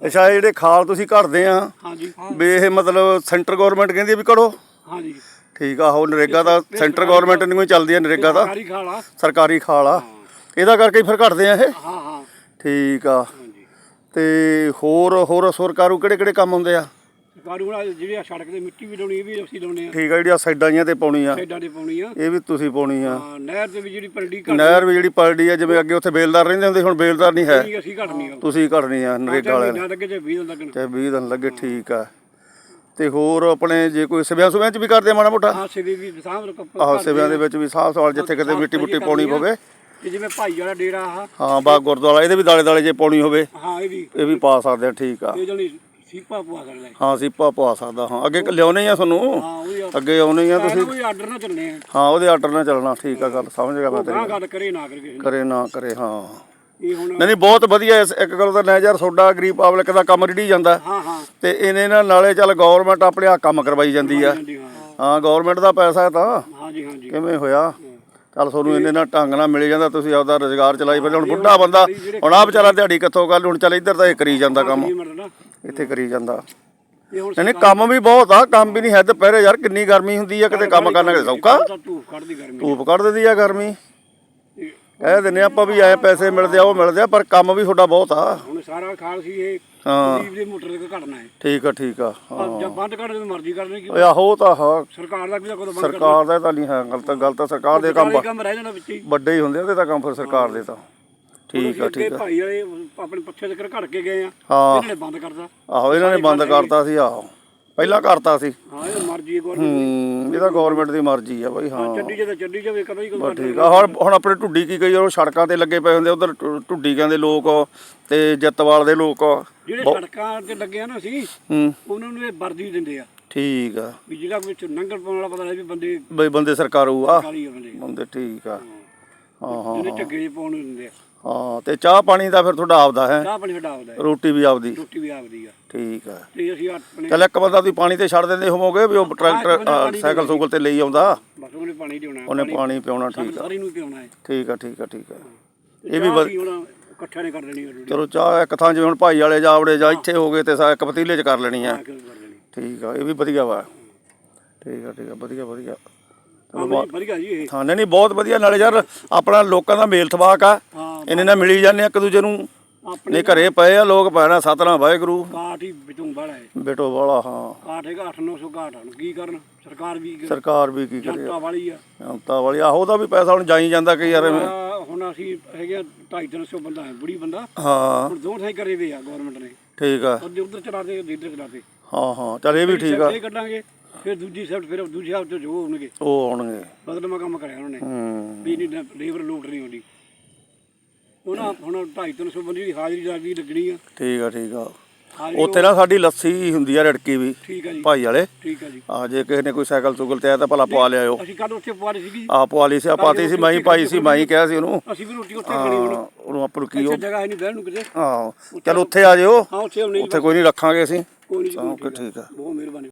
ਅੱਛਾ ਇਹ ਜਿਹੜੇ ਖਾਲ ਤੁਸੀਂ ਘੜਦੇ ਆ ਹਾਂਜੀ। ਵੀ ਇਹ ਮਤਲਬ ਸੈਂਟਰ ਗਵਰਨਮੈਂਟ ਕਹਿੰਦੀ ਆ ਵੀ ਹਾਂਜੀ। ਠੀਕ ਆ ਉਹ ਨਰੇਗਾ ਦਾ ਸੈਂਟਰ ਗਵਰਨਮੈਂਟ ਨੂੰ ਹੀ ਚੱਲਦੀ ਆ ਨਰੇਗਾ ਦਾ। ਸਰਕਾਰੀ ਖਾਲਾ ਸਰਕਾਰੀ ਖਾਲ ਆ। ਇਹਦਾ ਕਰਕੇ ਹੀ ਫਿਰ ਘਟਦੇ ਆ ਇਹ? ਹਾਂ ਹਾਂ। ਠੀਕ ਆ। ਤੇ ਹੋਰ ਹੋਰ ਸਰਕਾਰੂ ਕਿਹੜੇ ਕਿਹੜੇ ਕੰਮ ਹੁੰਦੇ ਆ? ਹੁਣ ਜਿਹੜੀ ਆ ਸੜਕ ਤੇ ਮਿੱਟੀ ਵੀ ਲਾਉਣੀ ਇਹ ਵੀ ਅਸੀਂ ਲਾਉਣੇ ਆ। ਠੀਕ ਆ ਜਿਹੜੀਆਂ ਸਾਈਡਾਂ ਜੀਆਂ ਤੇ ਪਾਉਣੀ ਆ। ਸਾਈਡਾਂ ਤੇ ਪਾਉਣੀ ਆ। ਇਹ ਵੀ ਤੁਸੀਂ ਪਾਉਣੀ ਆ। ਹਾਂ ਨਹਿਰ ਤੇ ਵੀ ਜਿਹੜੀ ਪਰੜੀ ਘੱਟ ਨਹਿਰ ਵੀ ਜਿਹੜੀ ਪਲੜੀ ਆ ਜਿਵੇਂ ਅੱਗੇ ਉੱਥੇ ਬੇਲਦਾਰ ਰਹਿੰਦੇ ਹੁੰਦੇ ਹੁਣ ਬੇਲਦਾਰ ਨਹੀਂ ਹੈ। ਨਹੀਂ ਅਸੀਂ ਘਟਣੀ ਆ। ਤੁਸੀਂ ਘੜਨੀ ਆ ਨਰੇਗਾ ਵਾਲਿਆਂ ਨੇ। ਨਾ ਲੱਗੇ ਜੇ 20 ਦਿਨ ਲੱਗਣ ਚਾਹੇ 20 ਦਿਨ ਲੱਗੇ ਠੀਕ ਆ। ਤੇ ਹੋਰ ਆਪਣੇ ਜੇ ਕੋਈ ਸਿਵਿਆਂ ਸੁਵਿਆਂ ਚ ਵੀ ਕਰਦੇ ਆ ਮਾੜਾ ਮੋਟਾ? ਹਾਂ ਸਿਵੀ ਵੀ ਸਾਹਮਣੇ ਕੱਪ ਆਹੋ ਸਿਵਿਆਂ ਦੇ ਵਿੱਚ ਵੀ ਸਾਫ਼ ਸਵਾਲ ਜਿੱਥੇ ਕਿਤੇ ਮਿੱਟੀ ਮੁੱਟੀ ਪਾਉਣੀ ਪਵੇ ਤੇ ਜਿਵੇਂ ਭਾਈ ਵਾਲਾ ਡੇਰਾ ਆ। ਹਾਂ ਬਾ ਗੁਰਦੁਆਰਾ ਇਹਦੇ ਵੀ ਦਾਲੇ ਦਾਲੇ ਜੇ ਪਾਉਣੀ ਹੋਵੇ ਹਾਂ ਇਹ ਵੀ। ਇਹ ਵੀ ਪਾ ਸਕਦੇ ਆ ਠੀਕ ਆ। ਇਹ ਜਣੀ ਸੀਪਾ ਪਵਾ ਸਕਦਾ ਹੈ। ਹਾਂ ਸੀਪਾ ਪਵਾ ਸਕਦਾ ਹਾਂ। ਅੱਗੇ ਲਿਆਉਣੇ ਆ ਤੁਹਾਨੂੰ। ਹਾਂ ਉਹ ਵੀ ਅੱਗੇ ਆਉਣੇ ਆ ਤੁਸੀਂ। ਕੋਈ ਆਰਡਰ ਨਾ ਚੱਲਣੇ ਆ। ਹਾਂ ਉਹਦੇ ਆਰਡਰ ਨਾਲ ਚੱਲਣਾ ਠੀਕ ਆ ਗੱਲ ਸਮਝ ਗਿਆ ਮੈਂ ਗਾਂ ਤੇਰੀ ਗੱਲ। ਕਰੇ ਨਾ ਕਰਕੇ ਕਰੇ ਨਾ ਕਰੇ ਹਾਂ। ਇਹ ਹੁਣ ਨਹੀਂ ਨਹੀਂ ਬਹੁਤ ਵਧੀਆ ਇਸ- ਇੱਕ ਗੱਲ ਤਾਂ ਨਾ ਯਾਰ ਤੁਹਾਡਾ ਗਰੀਬ ਪਬਲਿਕ ਦਾ ਕੰਮ ਰੜੀ ਜਾਂਦਾ। ਹਾਂ ਹਾਂ। ਤੇ ਇਹਨੇ ਨਾਲ ਨਾਲੇ ਚੱਲ ਗਵਰਨਮੈਂਟ ਆਪਣੇ ਆ ਕੰਮ ਕਰਵਾਈ ਜਾਂਦੀ ਆ। ਹਾਂਜੀ ਹਾਂ। ਹਾਂ ਗਵਰਨਮੈਂਟ ਦਾ ਪੈਸਾ ਹੈ ਤਾਂ। ਹਾਂਜੀ ਹਾਂਜੀ। ਕਿਵੇਂ ਹੋਇਆ? ਚੱਲ ਤੁਹਾਨੂੰ ਇਹਨੇ ਨਾਲ ਢੰਗ ਨਾਲ ਮਿਲ ਜਾਂਦਾ ਤੁਸੀਂ ਆਪਦਾ ਰੋਜ਼ਗਾਰ ਚਲਾਈ ਫਿਰਦੇ ਹੁਣ ਬੁੱਢਾ ਬੰਦਾ ਹੁਣ ਆ ਵਿਚਾਰਾ ਦਿਹਾੜੀ ਕਿੱਥੋਂ ਕਰ ਹੁਣ ਚੱਲ ਇੱਧਰ ਤਾਂ ਇਹ ਕਰੀ ਜਾਂਦਾ ਕੰਮ। ਇਹ ਇੱਥੇ ਕਰੀ ਜਾਂਦਾ। ਇਹ ਹੁਣ ਨਹੀਂ ਨਹੀਂ ਕੰਮ ਵੀ ਬਹੁਤ ਆ ਕੰਮ ਵੀ ਨਹੀਂ ਹੈ ਦੁਪਹਿਰੇ ਯਾਰ ਕਿੰਨੀ ਗਰਮੀ ਹੁੰਦੀ ਆ ਕਿਤੇ ਕੰਮ ਕਰਨਾ ਕਿਤੇ ਸੌਖਾ। ਧੂਪ ਕੱਢਦੀ ਗਰਮੀ ਧੂਪ ਕੱਢ ਦਿੰਦੀ ਆ ਗਰਮੀ। ਇਹ ਕਹਿ ਦਿੰਦੇ ਆਪਾਂ ਵੀ ਐ ਪੈਸੇ ਮਿਲਦੇ ਆ ਉਹ ਮਿਲਦੇ ਆ ਪਰ ਕੰਮ ਵੀ ਤੁਹਾਡਾ ਬਹੁਤ ਆ। ਹੁਣ ਸਾਰਾ ਖਾਲ ਸੀ ਇਹ ਹਾਂ। ਗਰੀਬ ਦੇ ਮੋਟਰ ਤੇ ਘਟਣਾ ਹੈ। ਠੀਕ ਆ ਠੀਕ ਆ ਹਾਂ। ਜਦ ਬੰਦ ਕਰ ਦੇ ਮਰਜ਼ੀ ਕਰਨੀ ਕਿ ਓਏ ਆਹੋ ਤਾਂ ਹਾਂ। ਸਰਕਾਰ ਦਾ ਵੀ ਤਾਂ ਕੋਈ ਬੰਦ ਸਰਕਾਰ ਦਾ ਤਾਂ ਨਹੀਂ ਹੈ ਗੱਲ ਤਾਂ ਗੱਲ ਤਾਂ ਸਰਕਾਰ ਦੇ ਕੰਮ ਕਰ ਕੰਮ ਰਹਿ ਜਾਣਾ ਵਿੱਚ ਹੀ। ਵੱਡੇ ਹੀ ਹੁੰਦੇ ਆ ਉਹਦੇ ਤਾਂ ਕੰਮ ਫਿਰ ਸਰਕਾਰ ਦੇ ਤਾਂ। ਠੀਕ ਆ ਠੀਕ ਆ। ਭਾਈ ਵਾਲੇ ਆਪਣੇ ਪੱਛੇ ਤੇ ਘੜ ਕੇ ਗਏ ਆ। ਹਾਂ। ਇਹਨਾਂ ਨੇ ਬੰਦ ਕਰਤਾ। ਆਹੋ ਇਹਨਾਂ ਨੇ ਬੰਦ ਕਰਤਾ ਸੀ ਆਹੋ। ਪਹਿਲਾਂ ਕਰਤਾ ਸੀ। ਹਾਂ ਇਹ ਮਰਜ਼ੀ ਹੈ ਗਵਰਨਮੈਂਟ ਹੂੰ ਇਹ ਤਾਂ ਗਵਰਨਮੈਂਟ ਦੀ ਮਰਜ਼ੀ ਆ ਬਈ ਹਾਂ। ਚੱਡੀ ਜੇ ਤਾਂ ਚੱਡੀ ਜਾਵੇ ਕਦੋਂ ਹੀ ਕੋਈ ਬਸ ਠੀਕ ਆ। ਹੁਣ ਹੁਣ ਆਪਣੇ ਢੁੱਡੀ ਕੀ ਕਈ ਉਹ ਸੜਕਾਂ ਤੇ ਲੱਗੇ ਪਏ ਹੁੰਦੇ ਉਧਰ ਢੁੱਡੀ ਕਹਿੰਦੇ ਲੋਕ ਤੇ ਜੱਤਵਾਲ ਦੇ ਲੋਕ। ਜਿਹੜੇ ਸੜਕਾਂ ਤੇ ਲੱਗੇ ਆ ਨਾ ਅਸੀਂ ਹੂੰ। ਉਹਨਾਂ ਨੂੰ ਇਹ ਵਰਦੀ ਦਿੰਦੇ ਆ। ਠੀਕ ਆ। ਵੀ ਜਿਹੜਾ ਵਿੱਚ ਨੰਗਲ ਪਾਉਣ ਵਾਲਾ ਪਤਾ ਨਹੀਂ ਵੀ ਬੰਦੇ ਬਈ ਬੰਦੇ ਸਰਕਾਰੂ ਆ। ਕਾਲੀ ਆ ਬੰਦੇ। ਬੰਦੇ ਠੀਕ ਆ। ਹਾਂ। ਹਾਂ ਜਿਹੜੇ ਝੱਗੇ ਜਿਹੇ ਪਾਉਣ ਨੂੰ ਦਿੰਦੇ ਆ। ਹਾਂ ਤੇ ਚਾਹ ਪਾਣੀ ਦਾ ਫਿਰ ਤੁਹਾਡਾ ਆਪਦਾ ਹੈ? ਚਾਹ ਪਾਣੀ ਹਟਾਉਂਦਾ ਹੈ। ਰੋਟੀ ਵੀ ਆਪਦੀ। ਰੋਟੀ ਵੀ ਆਪਦੀ ਆ। ਠੀਕ ਆ। ਤੇ ਅਸੀਂ ਆਪਣੇ ਚੱਲ ਇੱਕ ਬੰਦਾ ਤੁਸੀਂ ਪਾਣੀ ਤੇ ਛੱਡ ਦਿੰਦੇ ਹੋਵੋਗੇ ਵੀ ਉਹ ਟਰੈਕਟਰ ਸਾਈਕਲ ਸੂਕਲ ਤੇ ਲਈ ਆਉਂਦਾ? ਬਸ ਉਹਨੇ ਪਾਣੀ ਦੇਣਾ ਉਹਨੇ ਪਾਣੀ ਪਿਆਉਣਾ ਠੀਕ ਆ। ਸਾਰੀ ਨੂੰ ਪਿਆਉਣਾ ਹੈ। ਠੀਕ ਆ ਠੀਕ ਆ ਠੀਕ ਆ। ਇਹ ਵੀ ਇਕੱਠਿਆਂ ਨੇ ਕਰ ਲੈਣੀ ਹੈ ਰੋਟੀ ਚਲੋ ਚਾਹ ਇੱਕ ਥਾਂ ਜਿਵੇਂ ਹੁਣ ਭਾਈ ਵਾਲੇ ਜਾਵੜੇ ਜਾਂ ਇੱਥੇ ਹੋ ਗਏ ਤੇ ਸਾ ਇੱਕ ਪਤੀਲੇ 'ਚ ਕਰ ਲੈਣੀ ਆ। ਲੈਣੀ। ਠੀਕ ਆ ਇਹ ਵੀ ਵਧੀਆ ਵਾ। ਠੀਕ ਆ ਠੀਕ ਆ ਵਧੀਆ ਵਧੀਆ। ਹਾਂ ਵਧੀਆ ਜੀ ਇਹ। ਹਾਂ ਨਹੀਂ ਨਹੀਂ ਬਹੁਤ ਵਧੀਆ। ਨਾਲੇ ਯਾਰ ਆਪਣਾ ਲੋਕਾਂ ਦਾ ਮੇਲ ਥਵਾਕ ਆ। ਹਾਂ। ਇਹਨੇ ਨਾਲ ਮਿਲੀ ਜਾਂਦੇ ਆ ਇੱਕ ਦੂਜੇ ਨੂੰ। ਆਪਣੇ ਨਹੀਂ ਘਰੇ ਪਏ ਆ ਲੋਕ ਪੈਣਾ ਸਤਨਾਮ ਵਾਹਿਗੁਰੂ। ਕਾਠ ਹੀ ਵਿੱਚੋਂ ਬਾੜਾ ਹੈ। ਬੇਟੋ ਵਾਲਾ ਹਾਂ। ਕਾਠ ਹੈਗਾ 8-900 ਕਾਠ ਹੁਣ ਕੀ ਕਰਨ? ਸਰਕਾਰ ਵੀ ਸਰਕਾਰ ਵੀ ਕੀ ਕਰੇ? ਜਨਤਾ ਵਾਲੀ ਆ। ਜਨਤਾ ਵਾਲੀ ਆਹੋ ਉਹਦਾ ਵੀ ਪੈਸਾ ਹੁਣ ਜਾਈ ਜਾਂਦਾ ਕਈ ਯਾਰ ਐਵੇਂ। ਹੁਣ ਅਸੀਂ ਹੈਗੇ 250 ਬੰਦਾ ਹੈ ਬੁੜੀ ਬੰਦਾ। ਹਾਂ। ਹੁਣ ਦੋ ਥਾਈ ਕਰੇ ਵੇ ਆ ਗਵਰਨਮੈਂਟ ਨੇ। ਠੀਕ ਆ। ਅੱਧੇ ਉਧਰ ਚਲਾਤੇ ਅੱਧੇ ਇੱਧਰ ਚਲਾਤੇ ਹਾਂ ਹਾਂ। ਚੱਲ ਇਹ ਵੀ ਠੀਕ ਆ। ਇਹ ਕੱਢਾਂਗੇ ਫਿਰ ਦੂਜੀ ਸਾਈਡ ਫਿਰ ਦੂਜੀ ਸਾਈਡ ਤੋਂ ਜੋ ਹੋਣਗੇ। ਉਹ ਆਉਣਗੇ ਬਦਲਮਾ ਕੰਮ ਕਰਿਆ ਉਹਨਾਂ ਨੇ। ਹੂੰ। ਵੀ ਨਹੀਂ ਲੇਬਰ ਲੋਟ ਨਹੀਂ ਹੁੰਦੀ ਉਹਨਾਂ ਹੁਣ 250 ਬੰਦੇ ਦੀ ਹਾਜ਼ਰੀ ਲੱਗਦੀ ਲੱਗਣੀ ਆ। ਠੀਕ ਆ ਠੀਕ ਆ। ਹਾਜ਼ਰੀ ਉੱਥੇ ਨਾ ਸਾਡੀ ਲੱਸੀ ਹੁੰਦੀ ਆ ਰੜਕੀ ਵੀ ਠੀਕ ਆ ਜੀ। ਭਾਈ ਵਾਲੇ। ਠੀਕ ਆ ਜੀ। ਆ ਜੇ ਕਿਸੇ ਨੇ ਕੋਈ ਸਾਈਕਲ ਸੁਗਲ ਤੇ ਆਇਆ ਤਾਂ ਭਲਾ ਪਵਾ ਲਿਆਓ ਅਸੀਂ ਕੱਲ ਉੱਥੇ ਪਵਾਰੀ ਸੀਗੀ। ਆ ਪਵਾਲੀ ਸੀ ਆ ਪਾਤੀ ਸੀ ਮੈਂ ਹੀ ਪਾਈ ਸੀ ਮੈਂ ਹੀ ਕਿਹਾ ਸੀ ਉਹਨੂੰ। ਅਸੀਂ ਵੀ ਰੋਟੀ ਉੱਥੇ ਖਾਣੀ ਹੁਣ। ਹਾਂ, ਉਹਨੂੰ ਆਪਾਂ ਨੂੰ ਕੀ ਇੱਥੇ ਉਹ। ਜਗ੍ਹਾ ਹੈ ਨਹੀਂ ਬਹਿਣ ਨੂੰ ਕਿਤੇ? ਹਾਂ ਚਲ ਉੱਥੇ ਆ ਜਿਓ। ਹਾਂ ਉੱਥੇ ਨਹੀਂ ਉੱਥੇ ਕੋਈ ਨਹੀਂ ਰੱਖਾਂਗੇ ਅਸੀਂ। ਕੋਈ ਨਹੀਂ ਠੀਕ ਆ। ਬਹੁਤ ਮਿਹਰਬਾਨੀ।